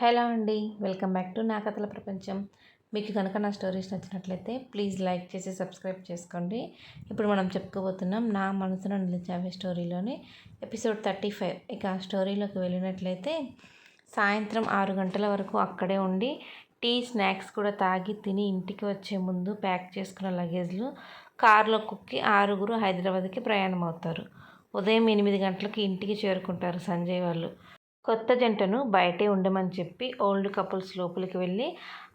Hello అండి welcome back to నా కథల ప్రపంచం. మీకు కనుక నా స్టోరీస్ నచ్చినట్లయితే ప్లీజ్ లైక్ చేసి సబ్స్క్రైబ్ చేసుకోండి. ఇప్పుడు మనం చెప్పుకోబోతున్నాం నా మనసులో నిలిచావే స్టోరీలోని ఎపిసోడ్ థర్టీ ఫైవ్. ఇక ఆ స్టోరీలోకి వెళ్ళినట్లయితే సాయంత్రం ఆరు గంటల వరకు అక్కడే ఉండి టీ స్నాక్స్ కూడా తాగి తిని ఇంటికి వచ్చే ముందు ప్యాక్ చేసుకున్న లగేజ్లు కారులో కుక్కి ఆరుగురు హైదరాబాద్కి ప్రయాణం అవుతారు ఉదయం ఎనిమిది గంటలకు ఇంటికి చేరుకుంటారు సంజయ్ వాళ్ళు. కొత్త జంటను బయటే ఉండమని చెప్పి ఓల్డ్ కపుల్స్ లోపలికి వెళ్ళి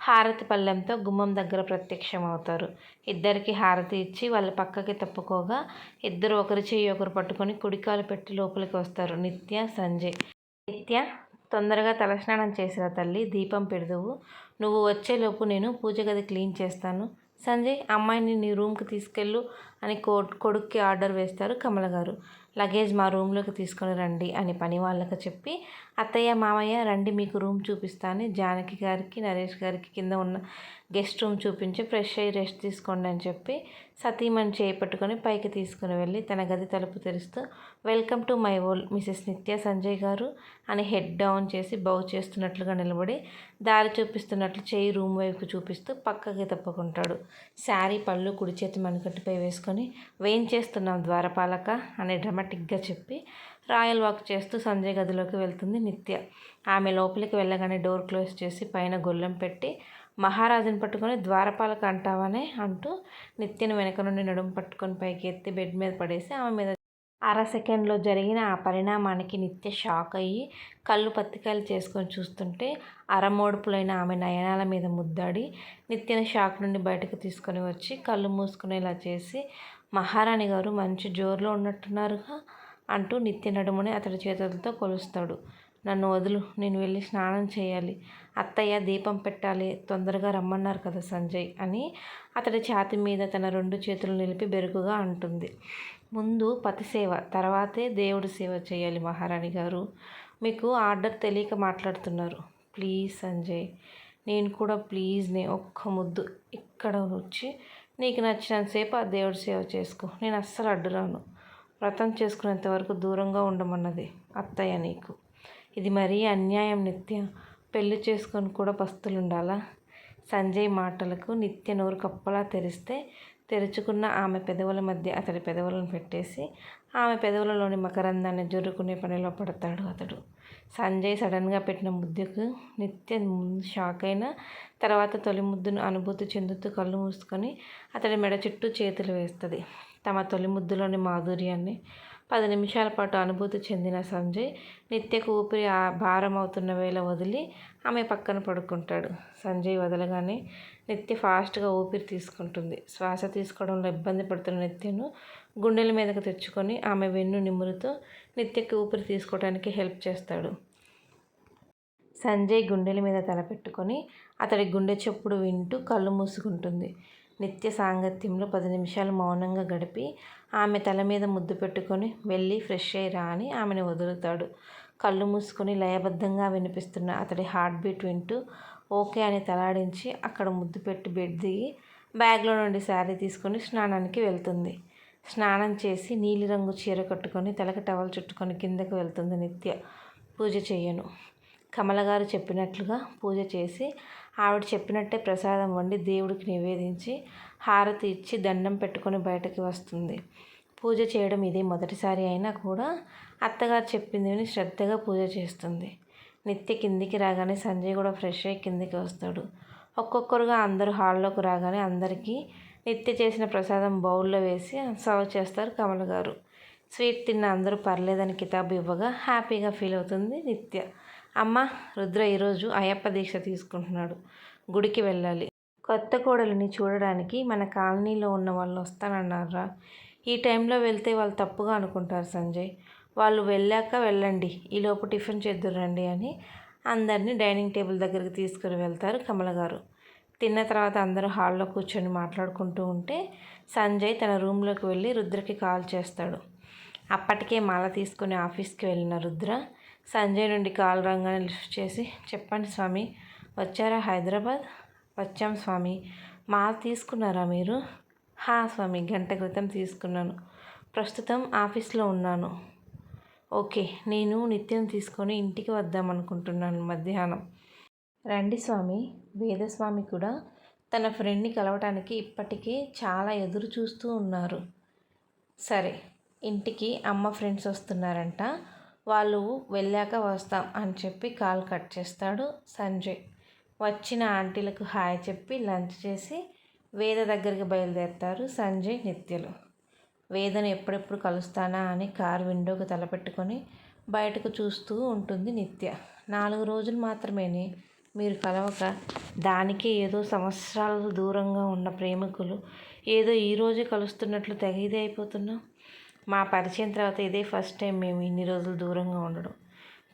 హారతి పళ్ళెంతో గుమ్మం దగ్గర ప్రత్యక్షం అవుతారు ఇద్దరికి హారతి ఇచ్చి వాళ్ళ పక్కకి తప్పుకోగా ఇద్దరు ఒకరి చెయ్యి ఒకరు పట్టుకొని కుడికాలు పెట్టి లోపలికి వస్తారు. నిత్య సంజయ్. నిత్య తొందరగా తలస్నానం చేసిన తల్లి దీపం పెడదువు. నువ్వు వచ్చేలోపు నేను పూజ గది క్లీన్ చేస్తాను. సంజయ్ అమ్మాయిని నీ రూమ్కి తీసుకెళ్ళు అని కో కొడుక్కి ఆర్డర్ వేస్తారు కమల గారు లగేజ్ మా రూమ్లోకి తీసుకొని రండి అని పని వాళ్ళకి చెప్పి అత్తయ్య మామయ్య రండి మీకు రూమ్ చూపిస్తాను. జానకి గారికి నరేష్ గారికి కింద ఉన్న గెస్ట్ రూమ్ చూపించి ఫ్రెష్ అయ్యి రెస్ట్ తీసుకోండి అని చెప్పి సతీమణి చేపట్టుకొని పైకి తీసుకుని వెళ్ళి తన గది తలుపు తెరుస్తూ welcome to my old Mrs Nitya Sanjay garu అని హెడ్ డౌన్ చేసి బౌ చేస్తున్నట్లుగా నిలబడి దారి చూపిస్తున్నట్లు చేయి రూమ్ వైపు చూపిస్తూ పక్కకి తప్పుకుంటాడు. శారీ పళ్ళు కుడి చేతి మణికట్టుపై వేసుకొని వేం చేస్తున్నాం ద్వారపాలక? అని డ్రమాటిక్గా చెప్పి రాయల్ వాక్ చేస్తూ సంజయ్ గదిలోకి వెళ్తుంది నిత్య. ఆమె లోపలికి వెళ్ళగానే డోర్ క్లోజ్ చేసి పైన గొల్లెం పెట్టి మహారాజుని పట్టుకొని ద్వారపాలకు అంటావనే అంటూ నిత్యను వెనక నుండి నడుము పట్టుకొని పైకి ఎత్తి బెడ్ మీద పడేసి ఆమె మీద అర సెకండ్లో జరిగిన ఆ పరిణామానికి నిత్య షాక్ అయ్యి కళ్ళు పత్తికాయలు చేసుకొని చూస్తుంటే అరమోడుపులైన ఆమె నయనాల మీద ముద్దాడి నిత్యను షాక్ నుండి బయటకు తీసుకొని వచ్చి కళ్ళు మూసుకునేలా చేసి మహారాణి గారు మంచి జోరులో ఉన్నట్టున్నారుగా అంటూ నిత్య నడుముని అతడి చేతులతో కొలుస్తాడు. నన్ను వదులు నేను వెళ్ళి స్నానం చేయాలి. అత్తయ్య దీపం పెట్టాలి తొందరగా రమ్మన్నారు కదా సంజయ్ అని అతడి ఛాతి మీద తన రెండు చేతులు నిలిపి బెరుకుగా అంటుంది. ముందు పతి సేవ తర్వాతే దేవుడి సేవ చేయాలి మహారాణి గారు. మీకు ఆర్డర్ తెలియక మాట్లాడుతున్నారు. ప్లీజ్ సంజయ్ నేను కూడా ప్లీజ్నే ఒక్క ముద్దు ఇక్కడ వచ్చి నీకు నచ్చినంతసేపు ఆ దేవుడి సేవ చేసుకో. నేను అస్సలు అడ్డురాను. వ్రతం చేసుకునేంత వరకు దూరంగా ఉండమన్నది అత్తయ్య నీకు. ఇది మరీ అన్యాయం నిత్య. పెళ్ళి చేసుకొని కూడా పస్తులుండాలా? సంజయ్ మాటలకు నిత్య నోరు కప్పలా తెరిస్తే తెరుచుకున్న ఆమె పెదవుల మధ్య అతడి పెదవులను పెట్టేసి ఆమె పెదవులలోని మకరందాన్ని జురుకునే పనిలో పడతాడు అతడు. సంజయ్ సడన్గా పెట్టిన ముద్దుకు నిత్య షాక్ అయిన తర్వాత తొలి ముద్దును అనుభూతి చెందుతూ కళ్ళు మూసుకొని అతడి మెడ చుట్టూ చేతులు వేస్తుంది. తమ తొలి ముద్దులోని మాధుర్యాన్ని పది నిమిషాల పాటు అనుభూతి చెందిన సంజయ్ నిత్యకు ఊపిరి భారం అవుతున్న వేళ వదిలి ఆమె పక్కన పడుకుంటాడు. సంజయ్ వదలగానే నిత్య ఫాస్ట్గా ఊపిరి తీసుకుంటుంది. శ్వాస తీసుకోవడంలో ఇబ్బంది పడుతున్న నిత్యను గుండెల మీదకు తెచ్చుకొని ఆమె వెన్ను నిమురుతూ నిత్యకి ఊపిరి తీసుకోవడానికి హెల్ప్ చేస్తాడు. సంజయ్ గుండెల మీద తలపెట్టుకొని అతడి గుండె చప్పుడు వింటూ కళ్ళు మూసుకుంటుంది. నిత్య సాంగత్యంలో పది నిమిషాలు మౌనంగా గడిపి ఆమె తల మీద ముద్దు పెట్టుకొని వెళ్ళి ఫ్రెష్ అయ్యిరా అని ఆమెను వదులుతాడు. కళ్ళు మూసుకొని లయబద్ధంగా వినిపిస్తున్న అతడి హార్ట్ బీట్ వింటూ ఓకే అని తలాడించి అక్కడ ముద్దు పెట్టి బెడ్ దిగి బ్యాగ్లో నుండి శారీ తీసుకొని స్నానానికి వెళ్తుంది. స్నానం చేసి నీలిరంగు చీర కట్టుకొని తలకి టవల్ చుట్టుకొని కిందకు వెళ్తుంది నిత్య. పూజ చేయను కమలగారు చెప్పినట్లుగా పూజ చేసి ఆవిడ చెప్పినట్టే ప్రసాదం వండి దేవుడికి నివేదించి హారతి ఇచ్చి దండం పెట్టుకొని బయటకి వస్తుంది. పూజ చేయడం ఇదే మొదటిసారి అయినా కూడా అత్తగారు చెప్పింది విని శ్రద్ధగా పూజ చేస్తుంది. నిత్య కిందికి రాగానే సంజయ్ కూడా ఫ్రెష్ అయ్యి కిందికి వస్తాడు. ఒక్కొక్కరుగా అందరూ హాల్లోకి రాగానే అందరికీ నిత్య చేసిన ప్రసాదం బౌల్లో వేసి సర్వ్ చేస్తారు కమల గారు. స్వీట్ తిన్న అందరూ పర్లేదని కితాబు ఇవ్వగా హ్యాపీగా ఫీల్ అవుతుంది నిత్య. అమ్మ రుద్ర ఈరోజు అయ్యప్ప దీక్ష తీసుకుంటున్నాడు. గుడికి వెళ్ళాలి. కొత్త కోడలిని చూడడానికి మన కాలనీలో ఉన్న వాళ్ళు వస్తానన్నారా? ఈ టైంలో వెళ్తే వాళ్ళు తప్పుగా అనుకుంటారు సంజయ్. వాళ్ళు వెళ్ళాక వెళ్ళండి ఈలోపు టిఫిన్ చేద్దురండి అని అందరినీ డైనింగ్ టేబుల్ దగ్గరికి తీసుకుని వెళ్తారు కమల గారు. తిన్న తర్వాత అందరూ హాల్లో కూర్చొని మాట్లాడుకుంటూ ఉంటే సంజయ్ తన రూమ్లోకి వెళ్ళి రుద్రకి కాల్ చేస్తాడు. అప్పటికే మాల తీసుకుని ఆఫీస్కి వెళ్ళిన రుద్ర సంజయ్ నుండి కాల్ రంగానే లిఫ్ట్ చేసి చెప్పండి స్వామి వచ్చారా హైదరాబాద్? వచ్చాం స్వామి. మాల తీసుకున్నారా మీరు? హా స్వామి గంట క్రితం తీసుకున్నాను. ప్రస్తుతం ఆఫీస్లో ఉన్నాను. ఓకే నేను నిత్యం తీసుకొని ఇంటికి వద్దామనుకుంటున్నాను మధ్యాహ్నం. రండి స్వామి వేదస్వామి కూడా తన ఫ్రెండ్ని కలవటానికి ఇప్పటికే చాలా ఎదురు చూస్తూ ఉన్నారు. సరే ఇంటికి అమ్మ ఫ్రెండ్స్ వస్తున్నారంట. వాళ్ళు వెళ్ళాక వస్తాం అని చెప్పి కాల్ కట్ చేస్తాడు సంజయ్. వచ్చిన ఆంటీలకు హాయ్ చెప్పి లంచ్ చేసి వేద దగ్గరికి బయలుదేరుతారు సంజయ్ నిత్యలు. వేదను ఎప్పుడెప్పుడు కలుస్తానా అని కార్ విండోకు తలపెట్టుకొని బయటకు చూస్తూ ఉంటుంది నిత్య. నాలుగు రోజులు మాత్రమేనే మీరు కలవక దానికే ఏదో సంవత్సరాలు దూరంగా ఉన్న ప్రేమికులు ఏదో ఈరోజు కలుస్తున్నట్లు తెగ ఇదే అయిపోతున్నాం మా పరిచయం తర్వాత ఇదే ఫస్ట్ టైం మేము ఇన్ని రోజులు దూరంగా ఉండడం.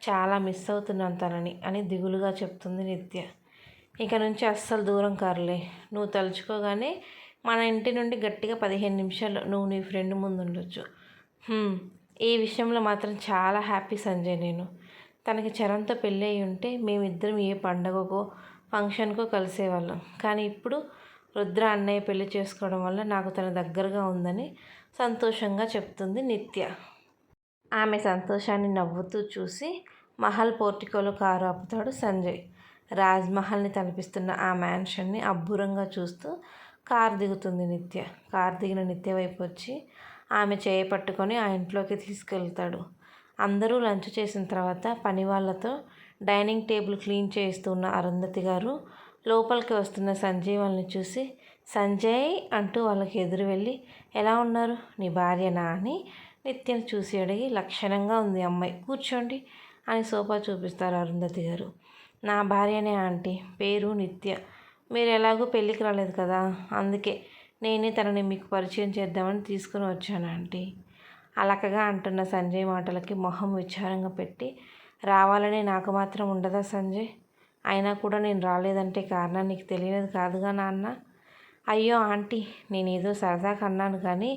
చాలా మిస్ అవుతున్నాం తనని అని దిగులుగా చెప్తుంది నిత్య. ఇక నుంచి అస్సలు దూరం కారులే. నువ్వు తలుచుకోగానే మన ఇంటి నుండి గట్టిగా పదిహేను నిమిషాలు నువ్వు నీ ఫ్రెండ్ ముందు ఉండొచ్చు. ఈ విషయంలో మాత్రం చాలా హ్యాపీ సంజయ్ నేను. తనకి చరణ్తో పెళ్ళి అయి ఉంటే మేమిద్దరం ఏ పండగకో ఫంక్షన్కో కలిసేవాళ్ళం. కానీ ఇప్పుడు రుద్ర అన్నయ్య పెళ్ళి చేసుకోవడం వల్ల నాకు తన దగ్గరగా ఉందని సంతోషంగా చెప్తుంది నిత్య. ఆమె సంతోషాన్ని నవ్వుతూ చూసి మహల్ పోర్టికోలో కారు ఆపుతాడు సంజయ్. రాజ్మహల్ని తలపిస్తున్న ఆ మ్యాన్షన్ని అబ్బురంగా చూస్తూ కారు దిగుతుంది నిత్య. కారు దిగిన నిత్య వైపు వచ్చి ఆమె చేయ పట్టుకొని ఆ ఇంట్లోకి తీసుకెళ్తాడు. అందరూ లంచ్ చేసిన తర్వాత పని వాళ్ళతో డైనింగ్ టేబుల్ క్లీన్ చేస్తున్న అరుంధతి గారు లోపలికి వస్తున్న సంజయ్ వాళ్ళని చూసి సంజయ్ అంటూ వాళ్ళకి ఎదురు వెళ్ళి ఎలా ఉన్నారు? నీ భార్యనా? అని నిత్యం చూసి అడిగి లక్షణంగా ఉంది అమ్మాయి కూర్చోండి అని సోఫా చూపిస్తారు అరుంధతి గారు. నా భార్యనే ఆంటీ పేరు నిత్య. మీరు ఎలాగో పెళ్ళికి రాలేదు కదా అందుకే నేనే తనని మీకు పరిచయం చేద్దామని తీసుకుని వచ్చాను ఆంటీ. అలకగా అంటున్న సంజయ్ మాటలకి మొహం విచారంగా పెట్టి రావాలని నాకు మాత్రం ఉండదా సంజయ్? అయినా కూడా నేను రాలేదంటే కారణం నీకు తెలియనిది కాదుగా నాన్న? అయ్యో ఆంటీ నేను ఏదో సరదాగా అన్నాను కానీ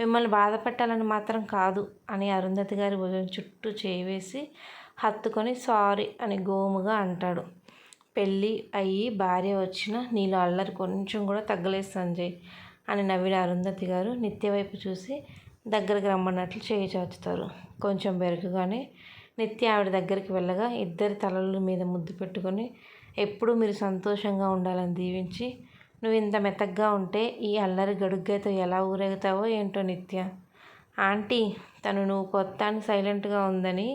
మిమ్మల్ని బాధ పెట్టాలని మాత్రం కాదు అని అరుంధతి గారి భుజం చుట్టూ చేయివేసి హత్తుకొని సారీ అని గోముగా అంటాడు. పెళ్ళి అయ్యి భార్య వచ్చిన నీలో అల్లరి కొంచెం కూడా తగ్గలేదు సంజయ్ అని నవ్విన అరుంధతి గారు నిత్య వైపు చూసి దగ్గరికి రమ్మన్నట్లు చేయి చాచుతారు. కొంచెం బెరకగానే నిత్య ఆవిడ దగ్గరికి వెళ్ళగా ఇద్దరి తలల మీద ముద్దు పెట్టుకొని ఎప్పుడూ మీరు సంతోషంగా ఉండాలని దీవించి నువ్వు ఇంత మెతగ్గా ఉంటే ఈ అల్లరి గడుగ్గైతో ఎలా ఊరేగుతావో ఏంటో నిత్య. ఆంటీ తను నువ్వు కొత్త అని సైలెంట్గా ఉందని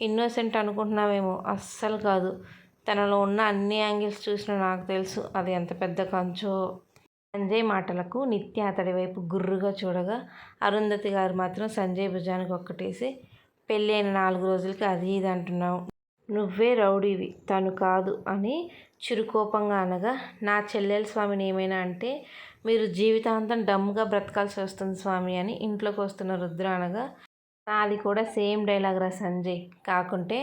ఇన్నోసెంట్ అనుకుంటున్నావేమో. అస్సలు కాదు. తనలో ఉన్న అన్ని యాంగిల్స్ చూసినా నాకు తెలుసు. అది ఎంత పెద్ద కంచో. సంజయ్ మాటలకు నిత్య అతడి వైపు గుర్రుగా చూడగా అరుంధతి గారు మాత్రం సంజయ్ భుజానికి ఒక్కటేసి పెళ్ళి అయిన నాలుగు రోజులకి అది ఇది అంటున్నావు. నువ్వే రౌడీవి తను కాదు అని చిరుకోపంగా అనగా నా చెల్లెల స్వామిని ఏమైనా అంటే మీరు జీవితాంతం డమ్గా బ్రతకాల్సి వస్తుంది స్వామి అని ఇంట్లోకి వస్తున్న రుద్ర అనగా నాది కూడా సేమ్ డైలాగ్ రా సంజయ్. కాకుంటే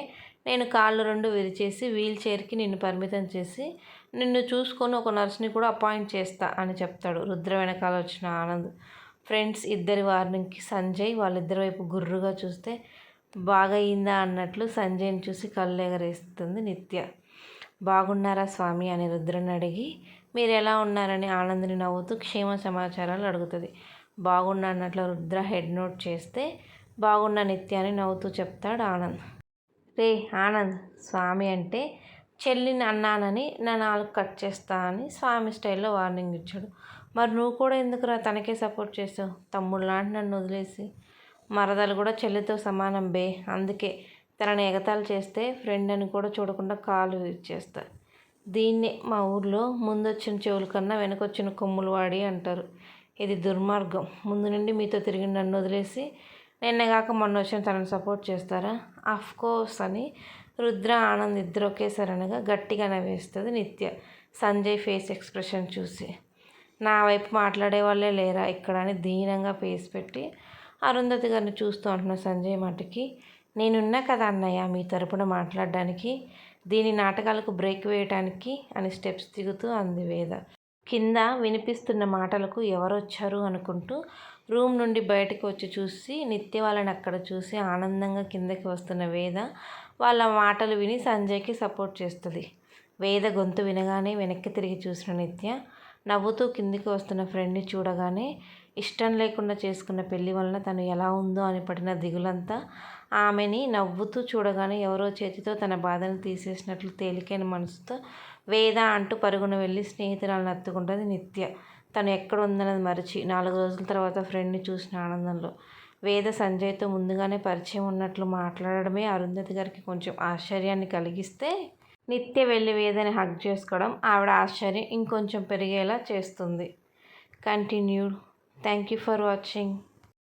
నేను కాళ్ళు రెండు విరిచేసి వీల్ చైర్కి నిన్ను పరిమితం చేసి నిన్ను చూసుకొని ఒక నర్స్ని కూడా అపాయింట్ చేస్తా అని చెప్తాడు రుద్ర వెనకాల వచ్చిన ఆనంద్. ఫ్రెండ్స్ ఇద్దరి వార్నింగ్కి సంజయ్ వాళ్ళిద్దరి వైపు గుర్రుగా చూస్తే బాగయిందా అన్నట్లు సంజయ్ని చూసి కళ్ళు ఎగరేస్తుంది నిత్య. బాగున్నారా స్వామి అని రుద్రని అడిగి మీరు ఎలా ఉన్నారని ఆనంద్ని నవ్వుతూ క్షేమ సమాచారాలు అడుగుతుంది. బాగున్నా అన్నట్లు రుద్ర హెడ్ నోట్ చేస్తే బాగున్న నిత్య అని నవ్వుతూ చెప్తాడు ఆనంద్. రే ఆనంద్ స్వామి అంటే చెల్లిని అన్నానని నా నాలుగు కట్ చేస్తా అని స్వామి స్టైల్లో వార్నింగ్ ఇచ్చాడు. మరి నువ్వు కూడా ఎందుకురా తనకే సపోర్ట్ చేసావు? తమ్ముడు లాంటి నన్ను వదిలేసి. మరదలు కూడా చెల్లితో సమానం బే. అందుకే తనని ఎగతాళి చేస్తే ఫ్రెండ్ అని కూడా చూడకుండా కాలు ఇచ్చేస్తారు. దీన్నే మా ఊర్లో ముందొచ్చిన చెవుల కన్నా వెనకొచ్చిన కొమ్ములు వాడి అంటారు. ఇది దుర్మార్గం. ముందు నుండి మీతో తిరిగి నన్ను వదిలేసి నిన్నగాక మొన్న వచ్చిన తనను సపోర్ట్ చేస్తారా? అఫ్ కోర్స్ అని రుద్ర ఆనంద్ ఇద్దరు ఒకేసారి అనగా గట్టిగా నవ్వేస్తుంది నిత్య. సంజయ్ ఫేస్ ఎక్స్ప్రెషన్ చూసి. నా వైపు మాట్లాడే వాళ్ళే లేరా ఇక్కడ అని దీనంగా ఫేస్ పెట్టి అరుంధతి గారిని చూస్తూ అంటున్న సంజయ్ మాటకి నేనున్నా కదా అన్నయ్య మీ తరపున మాట్లాడడానికి దీని నాటకాలకు బ్రేక్ వేయటానికి అని స్టెప్స్ దిగుతూ అంది వేద. కింద వినిపిస్తున్న మాటలకు ఎవరొచ్చారు అనుకుంటూ రూమ్ నుండి బయటకు వచ్చి చూసి నిత్య వాళ్ళని అక్కడ చూసి ఆనందంగా కిందకి వస్తున్న వేద వాళ్ళ మాటలు విని సంజయ్కి సపోర్ట్ చేస్తుంది. వేద గొంతు వినగానే వెనక్కి తిరిగి చూసిన నిత్య నవ్వుతూ కిందికి వస్తున్న ఫ్రెండ్ని చూడగానే ఇష్టం లేకుండా చేసుకున్న పెళ్ళి వలన తను ఎలా ఉందో అని పడిన దిగులంతా ఆమెని నవ్వుతూ చూడగానే ఎవరో చేతితో తన బాధను తీసేసినట్లు తేలికైన మనసుతో వేద అంటూ పరుగున వెళ్ళి స్నేహితురాలను అత్తుకుంటుంది నిత్య. తను ఎక్కడ ఉందన్నది మరిచి నాలుగు రోజుల తర్వాత ఫ్రెండ్ని చూసిన ఆనందంలో. వేద సంజయ్తో ముందుగానే పరిచయం ఉన్నట్లు మాట్లాడడమే అరుంధతి గారికి కొంచెం ఆశ్చర్యాన్ని కలిగిస్తే నిత్య వెళ్ళి వేదని హగ్ చేసుకోవడం ఆవిడ ఆశ్చర్యం ఇంకొంచెం పెరిగేలా చేస్తుంది. Continued. Thank you for watching.